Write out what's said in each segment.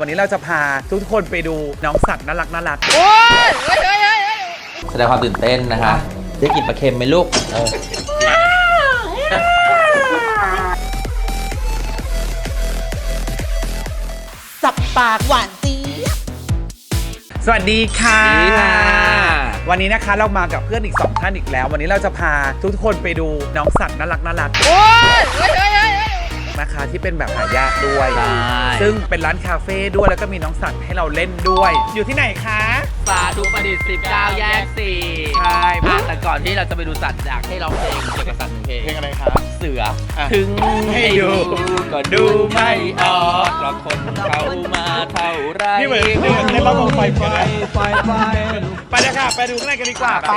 วันนี้เราจะพาทุกคนไปดูน้องสัตว์น่ารักน่ารักแสดงความตื่นเต้นนะคะได้กินปลาเค็มไหมลูกเออสับปากหวานเจี๊ยบสวัสดีค่ะดีค่ะ วันนี้นะคะเรามากับเพื่อนอีกสองท่านอีกแล้ว วันนี้เราจะพาทุกคนไปดูน้องสัตว์น่ารักน่ารัก นะคะที่เป็นแบบหายากด้วย ใช่ ซึ่งเป็นร้านคาเฟ่ด้วยแล้วก็มีน้องสัตว์ให้เราเล่นด้วย อยู่ที่ไหนคะ สาธุประดิษฐ์19 แยก4ใช่ อะแต่ก่อนที่เราจะไปดูสัตว์อยากให้ร้องเพลงเกี่ยวกับสัตว์หนึ่งเพลงเพลงอะไรคะเสืออะถึงให้ดูก็ดูไม่ออกหรอกคนเข้ามาเท่าไรนี่เหมือนนี่เหมือนเต้นรอบกองไฟเหมือนกันนะไฟไฟ ไปเลยค่ะ ไปดูข้างในกันดีกว่าไป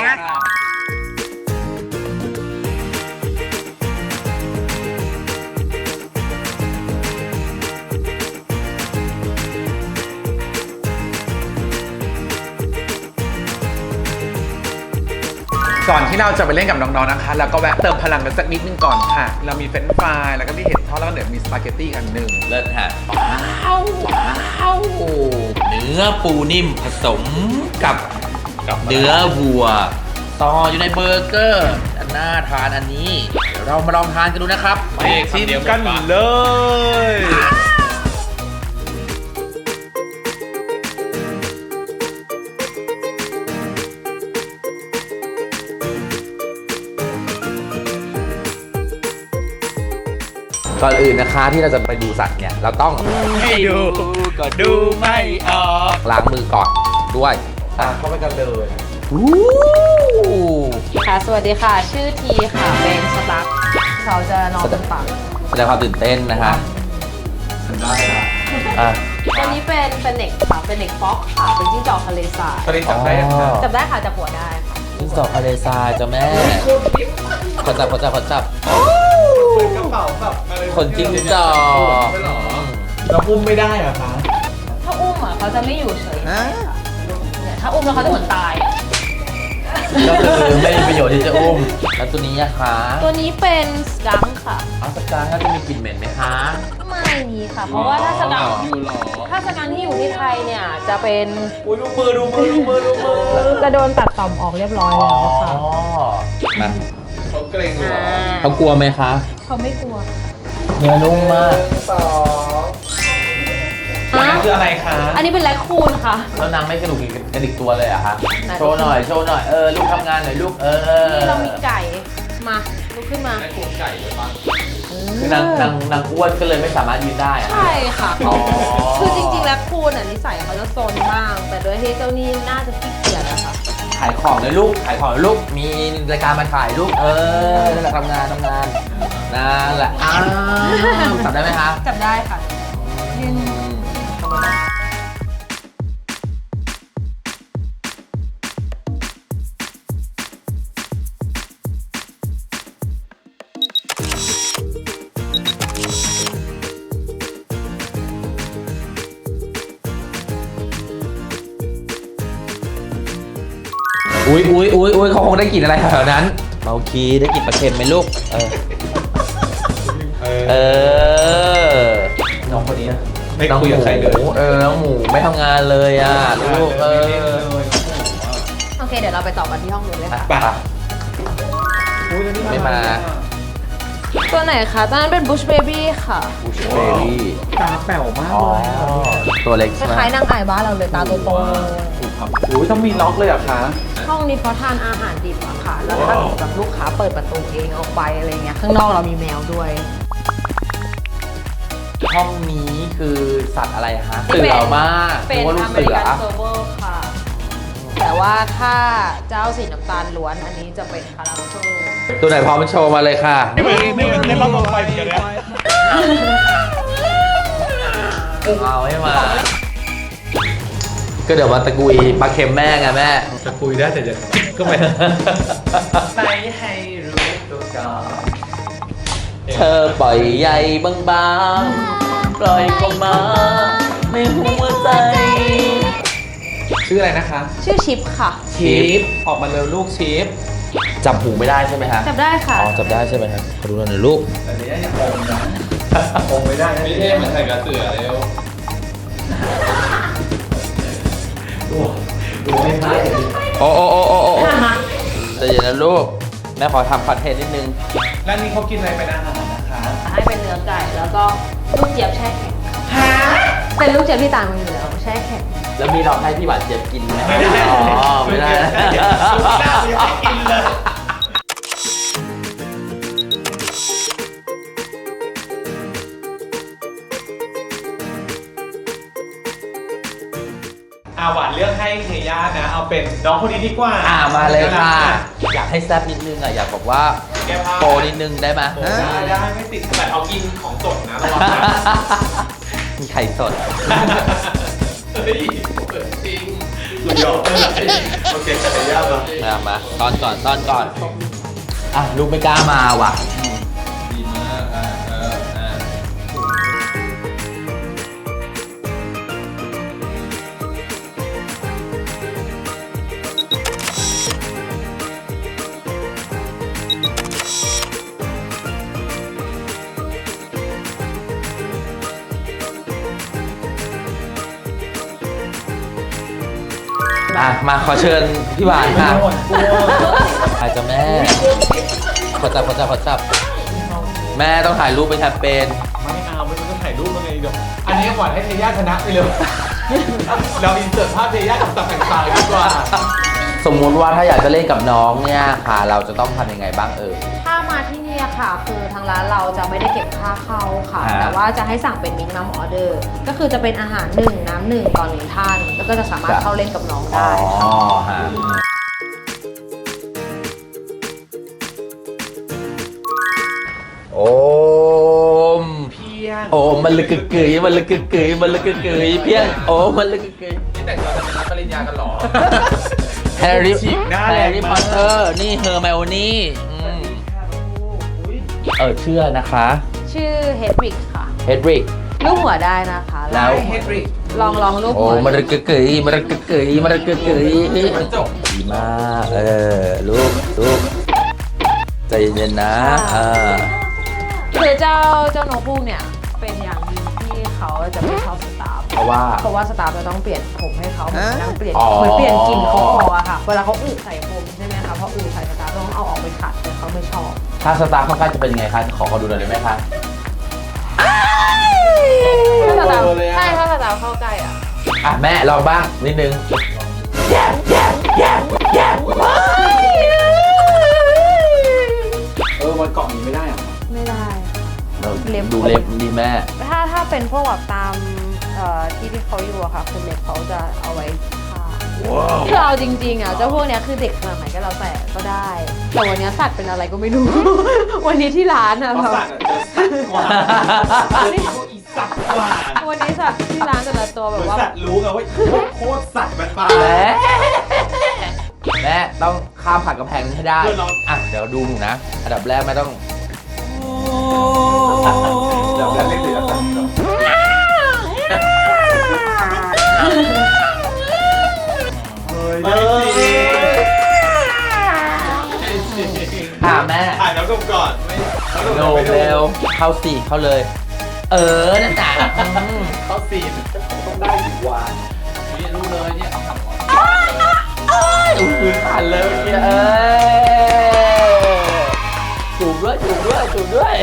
ก่อนที่เราจะไปเล่นกับน้องๆนะคะ แล้วก็แวะเติมพลังกันสักนิดนึงก่อนค่ะ เรามีเฟรนช์ฟรายแล้วก็มีเห็ดทอดแล้วก็เดี๋ยวมีสปาเกตตี้อันหนึ่งเลิศฮะว้าวว้าวเนื้อปูนิ่มผสมกับเนื้อวัว ต่ออยู่ในเบอร์เกอร์อันน่าทานอันนี้เดี๋ยวเรามาลองทานกันดูนะครับไปชิมกันเลย ก่อนอื่นนะคะที่เราจะไปดูสัตว์เนี่ยเราต้องให้ดูก็ดูไม่ออกล้างมือก่อนด้วยตามเข้าไปกันเลยอู้ค่ะ สวัสดีค่ะ ชื่อทีค่ะ เป็นสตาฟเขาจะนอนบนตักแสดงความตื่นเต้นนะคะอะตัวนี้เป็นเป็นเน็กค่ะเป็นเน็กฟ็อกค่ะ เป็นจิ้งจอกทะเลทรายตอนนี้จับได้ยังคะจับได้ค่ะจับหัวได้ค่ะจิ้งจอกทะเลทรายจ้ะแม่ขอจับขอจับขอจับ กระเป๋าแบบขนจิ้งจอกเราอุ้มไม่ได้เหรอคะถ้าอุ้มอะเขาจะไม่อยู่เฉยค่ะเนี่ยถ้าอุ้มแล้วเขาจะเหมือนตายอะก็คือไม่มีประโยชน์ที่จะอุ้ม แล้วตัวนี้อะคะตัวนี้เป็นสกังค่ะ เอาสกาถ้าจะมีกลิ่นเหม็นไหมคะ ไม่มีค่ะ เพราะว่าถ้าสกังอยู่หรอถ้าสกังที่อยู่ที่ไทยเนี่ยจะเป็นอุ้ยดูมือดูมือดูมือดูมือจะโดนตัดต่อมออกเรียบร้อยอ๋อแล้วค่ะ มา เขาเกรงเหรอเขากลัวไหมคะ เขาไม่กลัวเนื้อนุ่มมากสองอะนี่คืออะไรคะอันนี้เป็นแรคคูนค่ะ แล้วนางไม่กระดูกกระดิกตัวเลยอะคะ ไหน โชว์หน่อย โชว์หน่อย เออ ลูกทำงานหน่อยลูก เออนี่เรามีไก่ มาลุกขึ้นมาคือนางนางนางอ้วนก็เลยไม่สามารถยืนได้อะใช่ค่ะเขาอ๋อคือจริงๆ แล้วคูนอะนิสัยเขาจะโซนมาก แต่โดยที่เจ้านี่น่าจะขี้เกียจอะค่ะ ขายของเลยลูก ขายของเลยลูก มีรายการมาถ่ายลูก เออ นั่นแหละทำงานทำงาน นั่นแหละอ้าวจำได้ไหมคะ จับได้ค่ะอืม อุ้ยอุ้ยอุ้ยอุ้ยเขาคงได้กลิ่นอะไรแถวๆนั้นเมาคีได้กลิ่นปลาเค็มไหมลูก เออ เออน้องคนนี้ไม่คุยกับใครเลยน้องหมูเออน้องหมูไม่ทำงานเลยอะลูกเออโอเค เดี๋ยวเราไปต่อกันที่ห้องนู้นเลยค่ะ ไปไม่มาตัวไหนคะตอนนั้นเป็นบุชเบบี้ค่ะบูชเบอรี่ตาแป๋วมากอ๋อเลยตัวเล็กคใช่ไหมล้ายๆนางไอ่บ้านเราเลยตาโต อุ้ยต้องมีล็อกเลยเหรอคะๆห้องนี้เขาทานอาหารดิบอะค่ะ แล้วถ้าสมมติแบบลูกค้าเปิดประตูเองออกไปอะไรเงี้ย ข้างนอกเรามีแมวด้วย ห้องนี้คือสัตว์อะไรฮะเป็นเสือมากเป็นนึกว่าลูอกเมเสืริอกันเซอร์เวอร์ค่ะ แต่ว่าถ้าเจ้าสีน้ำตาลล้วนอันนี้จะเป็นคาราเมลตัวไหนพร้อมโชว์มาเลยค่ะ นี่เหมือนนี่เหมือนเต้นรอบกองไฟเหมือนกันนะเอาให้มา ก็เดี๋ยวมาตะกุยปลาเค็มแม่ไงแม่ จะคุยได้แต่จะก็ไม่ไม่ให้รู้ตัวก่อนเธอปล่อยใยบางๆ ปล่อยเข้ามาในหัวใจ ชื่ออะไรนะคะชื่อชิปค่ะชิปออกมาเร็วลูกชิปจับหูไม่ได้ใช่ไหมฮะจับได้ค่ะ อ๋อจับได้ใช่ไหมครับขอดูหน่อยลูกแต่นี้ยังอมนะอมไม่ได้นะพี่เทพมันใส่กระเสือเร็ว โอ้โอ้โอ้โอ้โอ้ใจเย็นนะลูก แม่ขอทำคอนเทนต์นิดนึงแล้วนี่เขากินอะไรเป็นอาหารนะคะให้เป็นเนื้อไก่แล้วก็ลูกเจี๊ยบแช่แข็งเป็นลูกเจี๊ยบที่ต่างกันอยู่แล้วแช่แข็งแล้วมีลองให้พี่หวานเจี๊ยบกินไหมไม่ได้อ๋อไม่ได้ลูก น้องคนนี้ดีกว่าอ่ามาเลยค่ะ อยากให้แซ่บนิดนึงอะอยากบอกว่าแก้ผ้าโปรนิดนึงได้ไหมได้ได้ไม่ติดแต่เอากินของสดนะระวังนะมีไข่สด เฮ้ยเปิดจริงสุดยอดเลยโอเคแต่ย่ามามามาตอนก่อนตอนก่อนอะลูกไม่กล้ามาว่ะ อะมาขอเชิญพี่หวานค่ะอาจจะแม่ ขอจับขอจับขอจับ แม่ต้องถ่ายรูปเป็นแคมเปญไม่เอาไม่ต้องถ่ายรูปมาไงเดี๋ยวอันนี้หวานให้เทย่าชนะไปเลย เราอินเสิร์ตภาพเทย่ากับตับแต่งตายดีกว่า มมุติว่าถ้าอยากจะเล่นกับน้องเนี่ยค่ะ เราจะต้องทำยังไงบ้างเอ่ย ถ้ามาที่เนี่ยค่ะ คือทางร้านเราจะไม่ได้เก็บค่าเข้าค่ะอ่าแต่ว่าจะให้สั่งเป็นมินิมัมออเดอร์ ก็คือจะเป็นอาหารหนึ่งน้ำหนึ่งต่อหนึ่งท่าน แล้วก็จะสามารถเข้าเล่นกับน้องอ๋ได้อค่ะฮะโอมเพียงโอมมันลึกกึกกึยมันลึกกึกกึยมันลึกกึกกึยเพียงโอมมันลึกกึกกึยนี่แต่งตัวจะเป็นรับปริญญากันหรอ แฮร์รี่ฉีกหน้าแฮแรงร์รี่มากพอตเตอร์นี่เฮอร์ไมโอนี่อืมเออเชื่อนะคะชื่อเฮดริกค่ะเฮดริก รูปหัวได้นะคะแล้ว เฮดริกลองลองรูปโอ้หัวมันลึกกึกกึยมันลึกกึกกึยมันลึกกึกกึยมันจบดีมากเออลูกลูกใจเย็นๆนะอ่า คือเจ้าเจ้านกพูกเนี่ยเป็นอย่างหนึงที่เขาจะไม่ชอบสตาฟ เพราะว่า เพราะว่าสตาฟจะต้องเปลี่ยนผมให้เขาเหมือนนั่งเปลี่ยนอ๋อ เหมือนเปลี่ยนกลิ่นเขาคออะค่ะ เวลาเขาอึใส่ผมใช่ไหมคะพออึใส่สตาฟต้องเอาออกไปขัดแต่เขาไม่ชอบ ถ้าสตาร์ค่อนข้างจะเป็นไงคะขอเขาดูหน่อยได้ไหมคะ ถ้าสตาฟเออเลยอะใช่ถ้าสตาฟเข้าใกล้อะ อะ แม่ลองบ้างนิดนึง เออมันเกาะนี้ไม่ได้เหรอ ไม่ได้ เล็บ ดูเล็บดีแม่ ถ้าถ้าเป็นพวกแบบตามเอ่อที่ที่เขาอยู่อะค่ะคือเล็บเขาจะเอาไว้ฆ่าคือเอาจริงๆอะเจ้าพวกเนี้ยคือเด็กขนาดไหนก็แล้วแต่ก็ได้ แต่วันเนี้ยสัตว์เป็นอะไรก็ไม่รู้ วันนี้ที่ร้านอะเพราะแบบสัตว์อะจะสัตว์กว่าเออพวกอีสัตว์กว่าวันนี้สัตว์ที่ร้านแต่ละตัวเหแบมือบนว่า สัตว์รู้ไงว่าโคตรสัตว์มันปลาแม่แม่ต้องข้ามผ่านกำแพงนี้ให้ได้เพื่อนเรา อะเดี๋ยวดูหนูนะ อันดับแรกแม่ต้องเดี๋ยวเล่นเดี๋ยวเอะแม่ อ่านน้ำดมก่อนไม่น้ำโดดมมไม่ดูเร็วเข้าสี่เข้าเลย เออนั่นจ้ะอืมเข้าซีนต้องได้สิวะนี่รู้เลยเนี่ยดูพื้นผ่านเลยเมื่อกี้เอ้ยจูบด้วยจูบด้วยจูบด้วย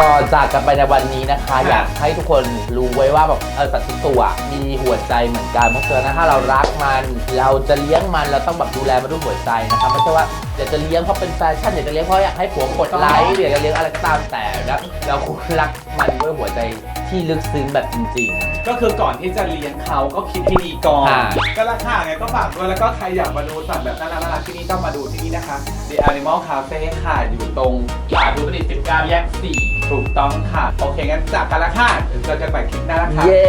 ก่อนจากกันไปในวันนี้นะคะ อยากให้ทุกคนรู้ไว้ว่าแบบเออสัตว์ทุกตัวมีหัวใจเหมือนกันเพราะฉะนั้นถ้าเรารักมัน เราจะเลี้ยงมันเราต้องแบบดูแลมันด้วยหัวใจนะคะไม่ใช่ว่า อยากจะเลี้ยงเพราะเป็นแฟชั่นอยากจะเลี้ยงเพราะอยากให้ผัวกดไลค์หรืออยากจะเลี้ยงอะไรก็ตามแต่นะเราควรรักมันด้วยหัวใจที่ลึกซึ้งแบบจริง ก็คือก่อนที่จะเลี้ยงเขาก็คิดให้ดีก่อนอ่าก็ราคาไงก็ฝากด้วยแล้วก็ใครอยากมาดูสัตว์แบบน่ารักน่ารักที่นี่ต้องมาดูที่นี่นะคะ The Animal Cafe ค่ะ อยู่ตรงสาธุประดิษฐ์19แยก 4 ถูกต้องค่ะ โอเค งั้นจากกันละค่ะเดี๋ยวเจอกันใหม่คลิปหน้านะคะๆเย้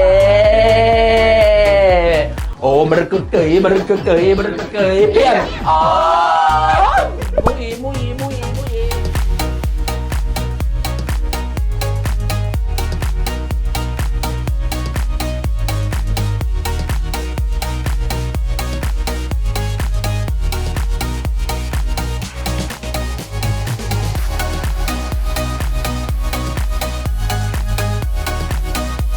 โอ้มันกึกเกยมันกึกเกยมันกึกเกยเพี้ยนอ๋อ